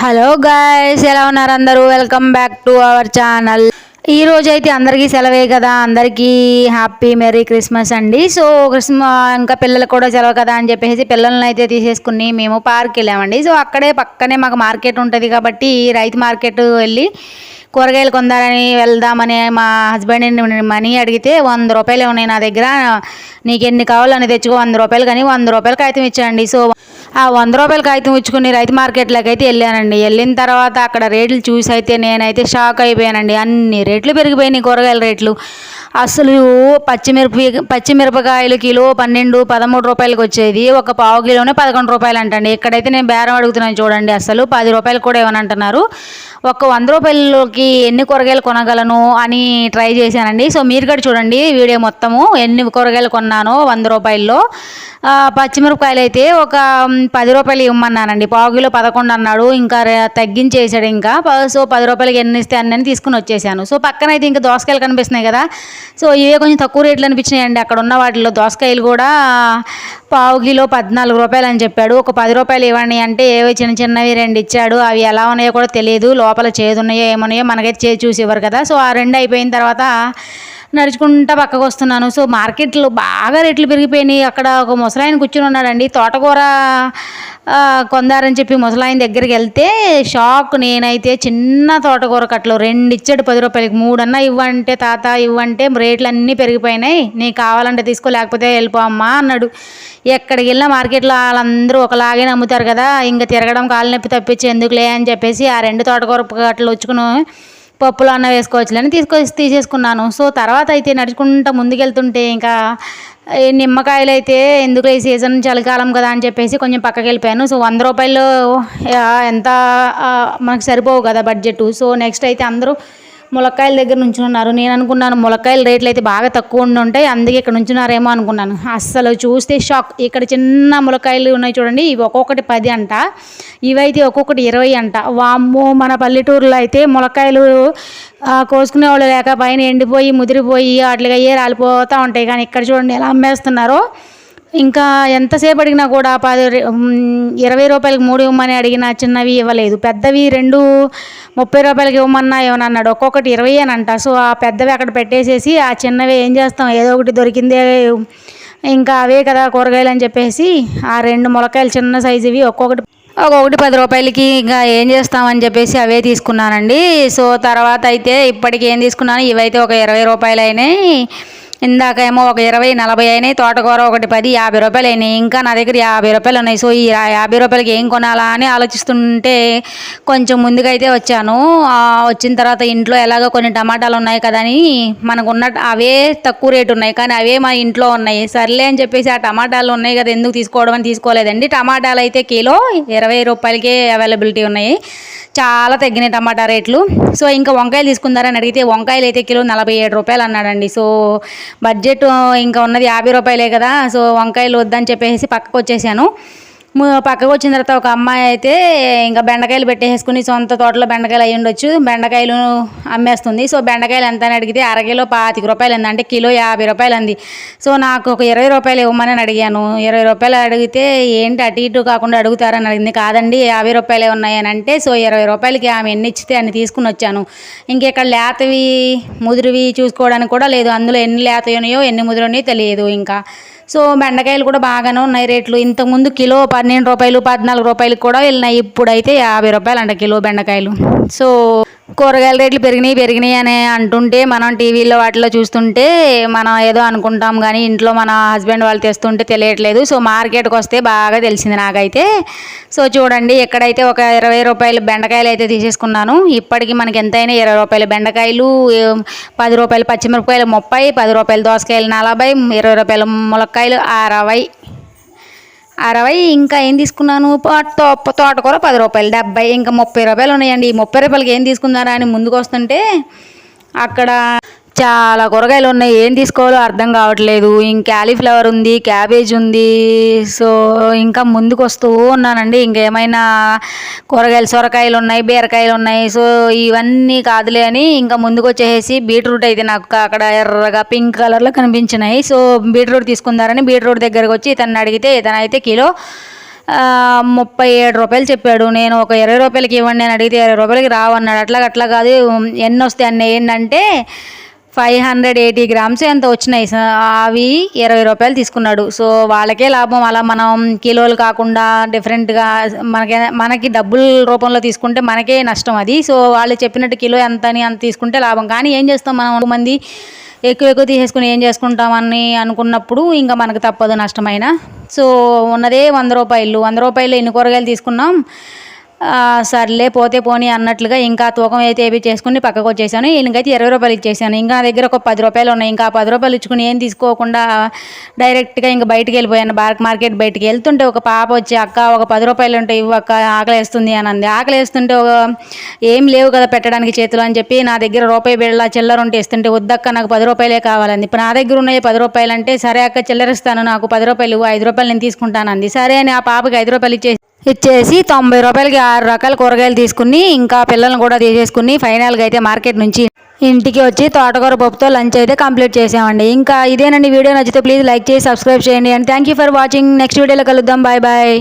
Hello guys ఎలా ఉన్నారు అందరూ? Welcome back to our channel ఈ రోజు అయితే అందరికీ సెలవే కదా? అందరికీ హ్యాపీ మెరీ క్రిస్మస్ అండి. సో క్రిస్మస్ ఇంకా పిల్లలు కూడా సెలవు కదా అని చెప్పేసి పిల్లల్ని అయితే తీసేసుకుని మేము పార్క్ వెళ్ళామండి. సో అక్కడే పక్కనే మాకు మార్కెట్ ఉంటుంది కాబట్టి రైతు మార్కెట్ వెళ్ళి కూరగాయలు కొందారని వెళ్దామని మా హస్బెండ్ మనీ అడిగితే వంద రూపాయలు ఉన్నాయి నా దగ్గర. నీకు ఎన్ని కావాలని తెచ్చుకో వంద రూపాయలు కానీ వంద రూపాయలు అయితే ఇచ్చాయండి సో ఆ వంద రూపాయల కాగితం ఇచ్చుకుని రైతు మార్కెట్లోకి అయితే వెళ్ళానండి. వెళ్ళిన తర్వాత అక్కడ రేట్లు చూసి అయితే నేనైతే షాక్ అయిపోయానండి. అన్ని రేట్లు పెరిగిపోయినాయి కూరగాయల రేట్లు. అసలు పచ్చిమిరప పచ్చిమిరపకాయలు కిలో పన్నెండు పదమూడు రూపాయలకి వచ్చేది. ఒక పావు కిలోనే పదకొండు రూపాయలు అంటండి. ఇక్కడైతే నేను బేరం అడుగుతున్నాను చూడండి. అసలు పది రూపాయలు కూడా ఏమనంటున్నారు ఒక వంద రూపాయలకి ఎన్ని కూరగాయలు కొనగలను అని ట్రై చేశానండి. సో మీరు కూడా చూడండి వీడియో మొత్తము. ఎన్ని కూరగాయలు కొన్నానో వంద రూపాయల్లో. పచ్చిమిరపకాయలు అయితే ఒక పది రూపాయలు ఇవ్వమన్నానండి. పావు కిలో పదకొండు అన్నాడు. ఇంకా తగ్గించేసాడు ఇంకా. సో పది రూపాయలకి ఎన్ని ఇస్తే అన్నీ తీసుకుని వచ్చేసాను. సో పక్కన అయితే ఇంకా దోసకాయలు కనిపిస్తున్నాయి కదా. సో ఇవే కొంచెం తక్కువ రేట్లు అనిపించినాయండి. అక్కడ ఉన్న వాటిలో దోసకాయలు కూడా పావు కిలో పద్నాలుగు రూపాయలు అని చెప్పాడు. ఒక పది రూపాయలు ఇవ్వండి అంటే ఏవో చిన్న చిన్నవి రెండు ఇచ్చాడు. అవి ఎలా ఉన్నాయో కూడా తెలియదు. లోపల చేదు ఉన్నాయో ఏమున్నాయో మనకైతే చేసి చూసి ఇవ్వరు కదా. సో ఆ రెండు అయిపోయిన తర్వాత నడుచుకుంటా పక్కకు వస్తున్నాను. సో మార్కెట్లో బాగా రేట్లు పెరిగిపోయినాయి. అక్కడ ఒక ముసలాయన కూర్చుని ఉన్నాడండి. తోటకూర కొందారని చెప్పి ముసలాయన దగ్గరికి వెళ్తే షాక్. నేనైతే చిన్న తోటకూర కట్టలు రెండు ఇచ్చాడు పది రూపాయలకి. మూడన్నా ఇవ్వంటే తాత ఇవ్వంటే రేట్లు అన్నీ పెరిగిపోయినాయి. నీకు కావాలంటే తీసుకో లేకపోతే వెళ్ళిపో అమ్మా అన్నాడు. ఎక్కడికి వెళ్ళినా మార్కెట్లో వాళ్ళందరూ ఒకలాగే నమ్ముతారు కదా. ఇంకా తిరగడం కాలు నొప్పి తప్పించి ఎందుకులే అని చెప్పేసి ఆ రెండు తోటకూర కట్టలు వచ్చుకుని పప్పులో అన్న వేసుకోవచ్చులని తీసుకొచ్చి తీసేసుకున్నాను. సో తర్వాత అయితే నడుచుకుంటా ముందుకెళ్తుంటే ఇంకా నిమ్మకాయలు అయితే ఎందుకు ఈ సీజన్ చలికాలం కదా అని చెప్పేసి కొంచెం పక్కకి వెళ్ళిపోయాను. సో వంద రూపాయలు ఎంత మనకు సరిపోవు కదా బడ్జెట్ సో నెక్స్ట్ అయితే అందరూ ములక్కాయల దగ్గర నుంచున్నారు నేను అనుకున్నాను ములక్కాయల రేట్లు అయితే బాగా తక్కువ ఉండి ఉంటాయి. అందుకే ఇక్కడ నుంచున్నారేమో అనుకున్నాను. అస్సలు చూస్తే షాక్. ఇక్కడ చిన్న ములక్కాయలు ఉన్నాయి చూడండి. ఇవి ఒక్కొక్కటి పది అంట. ఇవైతే ఒక్కొక్కటి ఇరవై అంట. వామ్మో మన పల్లెటూరులో అయితే ములక్కాయలు కోసుకునే వాళ్ళు లేక పైన ఎండిపోయి ముదిరిపోయి వాటికి అయ్యే రాలిపోతూ ఉంటాయి. కానీ ఇక్కడ చూడండి ఎలా అమ్మేస్తున్నారో. ఇంకా ఎంతసేపు అడిగినా కూడా పది ఇరవై రూపాయలకి మూడు ఇవ్వమని అడిగినా చిన్నవి ఇవ్వలేదు. పెద్దవి రెండు ముప్పై రూపాయలకి ఇవ్వమన్నా ఏమన్నా అన్నాడు. ఒక్కొక్కటి ఇరవై అని అంట. సో ఆ పెద్దవి అక్కడ పెట్టేసేసి ఆ చిన్నవి ఏం చేస్తాం? ఏదో ఒకటి దొరికిందే ఇంకా అవే కదా కూరగాయలు అని చెప్పేసి ఆ రెండు ములకాయలు చిన్న సైజువి ఒక్కొక్కటి ఒక్కొక్కటి పది రూపాయలకి ఇంకా ఏం చేస్తామని చెప్పేసి అవే తీసుకున్నానండి. సో తర్వాత అయితే ఇప్పటికి ఏం తీసుకున్నాను? ఇవైతే ఒక ఇరవై రూపాయలు అయినాయి ఇందాక ఏమో ఒక ఇరవై నలభై అయినాయి తోటకూర ఒకటి పది యాభై రూపాయలు అయినాయి. ఇంకా నా దగ్గర యాభై రూపాయలు ఉన్నాయి. సో ఈ యాభై రూపాయలకి ఏం కొనాలా అని ఆలోచిస్తుంటే కొంచెం ముందుకైతే వచ్చాను. వచ్చిన తర్వాత ఇంట్లో ఎలాగో కొన్ని టమాటాలు ఉన్నాయి కదా అని మనకు ఉన్న అవే తక్కువ రేటు ఉన్నాయి. కానీ అవే మా ఇంట్లో ఉన్నాయి. సర్లే అని చెప్పేసి ఆ టమాటాలు ఉన్నాయి కదా ఎందుకు తీసుకోవడం అని తీసుకోలేదండి. టమాటాలు అయితే కిలో ఇరవై రూపాయలకే అవైలబిలిటీ ఉన్నాయి. చాలా తగ్గినాయి టమాటా రేట్లు. సో ఇంకా వంకాయలు తీసుకుందారని అడిగితే వంకాయలు అయితే కిలో నలభై ఏడు రూపాయలు అన్నాడండి. సో బడ్జెట్ ఇంకా ఉన్నది యాభై రూపాయలే కదా సో వంకాయలు వద్దని చెప్పేసి పక్కకు వచ్చేసాను పక్కకు వచ్చిన తర్వాత ఒక అమ్మాయి అయితే ఇంకా బెండకాయలు పెట్టేసుకుని సొంత తోటలో బెండకాయలు అయ్యి ఉండొచ్చు. బెండకాయలు అమ్మేస్తుంది. సో బెండకాయలు ఎంత అని అడిగితే అరకిలో పాతిక రూపాయలు అంది. అంటే కిలో యాభై రూపాయలు అంది. సో నాకు ఒక ఇరవై రూపాయలు ఇవ్వమని అడిగాను. ఇరవై రూపాయలు అడిగితే ఏంటి అటు ఇటు కాకుండా అడుగుతారని అడిగింది. కాదండి యాభై రూపాయలే ఉన్నాయని అంటే సో ఇరవై రూపాయలకి ఆమె ఎన్ని ఇచ్చితే అన్ని తీసుకుని వచ్చాను. ఇంకెక్కడ లేతవి ముదిరివి చూసుకోవడానికి కూడా లేదు. అందులో ఎన్ని లేత ఉన్నాయో ఎన్ని ముదిరి ఉన్నాయో తెలియదు ఇంకా. సో బెండకాయలు కూడా బాగానే ఉన్నాయి రేట్లు. ఇంతకుముందు కిలో పన్నెండు రూపాయలు పద్నాలుగు రూపాయలు కూడా వెళ్ళినాయి. ఇప్పుడైతే యాభై రూపాయలు అంట కిలో బెండకాయలు. సో కూరగాయల రేట్లు పెరిగినాయి పెరిగినాయి అని అంటుంటే మనం టీవీలో వాటిలో చూస్తుంటే మనం ఏదో అనుకుంటాం కానీ ఇంట్లో మన హస్బెండ్ వాళ్ళు తెస్తుంటే తెలియట్లేదు. సో మార్కెట్కి వస్తే బాగా తెలిసింది నాకైతే. సో చూడండి ఎక్కడైతే ఒక ఇరవై రూపాయలు బెండకాయలు అయితే తీసేసుకున్నాను ఇప్పటికి మనకి ఎంతైనా ఇరవై రూపాయలు బెండకాయలు పది రూపాయలు పచ్చిమిరపకాయలు ముప్పై పది రూపాయలు దోసకాయలు నలభై ఇరవై రూపాయలు ములక్కాయలు అరవై. అరవై ఇంకా ఏం తీసుకున్నాను? పా- తో- తోటకూర పది రూపాయలు డెబ్బై ఇంకా ముప్పై రూపాయలు ఉన్నాయండి. ఈ ముప్పై రూపాయలకి ఏం తీసుకున్నారా అని ముందుకు వస్తుంటే అక్కడ చాలా కూరగాయలు ఉన్నాయి. ఏం తీసుకోవాలో అర్థం కావట్లేదు. ఇంక క్యాలీఫ్లవర్ ఉంది క్యాబేజ్ ఉంది. సో ఇంకా ముందుకు వస్తూ ఉన్నానండి. ఇంకేమైనా కూరగాయలు సొరకాయలు ఉన్నాయి బీరకాయలు ఉన్నాయి. సో ఇవన్నీ కాదులే అని ఇంకా ముందుకు వచ్చేసి బీట్రూట్ అయితే నాకు అక్కడ ఎర్రగా పింక్ కలర్లో కనిపించినాయి. సో బీట్రూట్ తీసుకుందారని బీట్రూట్ దగ్గరకు వచ్చి ఇతన్ని అడిగితే ఇతనైతే కిలో ముప్పై ఏడు రూపాయలు చెప్పాడు. నేను ఒక ఇరవై రూపాయలకి ఇవ్వండి అని అడిగితే ఇరవై రూపాయలకి రావన్నాడు. అట్లా అట్లా కాదు. ఎన్ని వస్తాయి అన్నీ ఏంటంటే ఫైవ్ హండ్రెడ్ ఎయిటీ గ్రామ్స్ ఎంత వచ్చినాయి? అవి ఇరవై రూపాయలు తీసుకున్నాడు. సో వాళ్ళకే లాభం. అలా మనం కిలోలు కాకుండా డిఫరెంట్గా మనకి మనకి డబ్బుల రూపంలో తీసుకుంటే మనకే నష్టం అది. సో వాళ్ళు చెప్పినట్టు కిలో ఎంత అని అంత తీసుకుంటే లాభం. కానీ ఏం చేస్తాం మనం? మంది ఎక్కువ ఎక్కువ తీసేసుకుని ఏం చేసుకుంటామని అనుకున్నప్పుడు ఇంకా మనకు తప్పదు నష్టమైన. సో ఉన్నదే వంద రూపాయలు. వంద రూపాయలు ఎన్ని కూరగాయలు తీసుకున్నాం? సర్లే పోతే పోనీ అన్నట్లుగా ఇంకా తూకం అయితే ఏవి చేసుకుని పక్కకు వచ్చేసాను. ఈయనకైతే ఇరవై రూపాయలు ఇచ్చేసాను. ఇంకా నా దగ్గర ఒక పది రూపాయలు ఉన్నాయి. ఇంకా పది రూపాయలు ఇచ్చుకుని ఏం తీసుకోకుండా డైరెక్ట్గా ఇంకా బయటికి వెళ్ళిపోయాను. బార్క్ మార్కెట్ బయటికి వెళ్తుంటే ఒక పాప వచ్చి అక్క ఒక పది రూపాయలు ఉంటాయి ఇవ్వు అక్క ఆకలి వేస్తుంది అని అంది. ఆకలి వేస్తుంటే ఒక ఏం లేవు కదా పెట్టడానికి చేతులు అని చెప్పి నా దగ్గర రూపాయి బిళ్ళ చిల్లర ఉంటే ఇస్తుంటే వద్దక్క నాకు పది రూపాయలే కావాలంది. ఇప్పుడు నా దగ్గర ఉన్నాయి పది రూపాయలు అంటే సరే అక్క చిల్లర ఇస్తాను నాకు పది రూపాయలు ఇవ్వు, ఐదు రూపాయలు నేను తీసుకుంటానంది సరే అని ఆ పాపకి ఐదు రూపాయలు ఇచ్చేసి ఇచ్చేసి తొంభై రూపాయలకి ఆరు రకాల కూరగాయలు తీసుకుని ఇంకా పిల్లల్ని కూడా తీసేసుకుని ఫైనల్గా అయితే మార్కెట్ నుంచి ఇంటికి వచ్చి తోటకూర పప్పుతో లంచ్ అయితే కంప్లీట్ చేసామండి. ఇంకా ఇదేనండి వీడియో నచ్చితే ప్లీజ్ లైక్ చేసి సబ్స్క్రైబ్ చేయండి. And thank you for watching. Next వీడియోలో కలుద్దాం. Bye bye.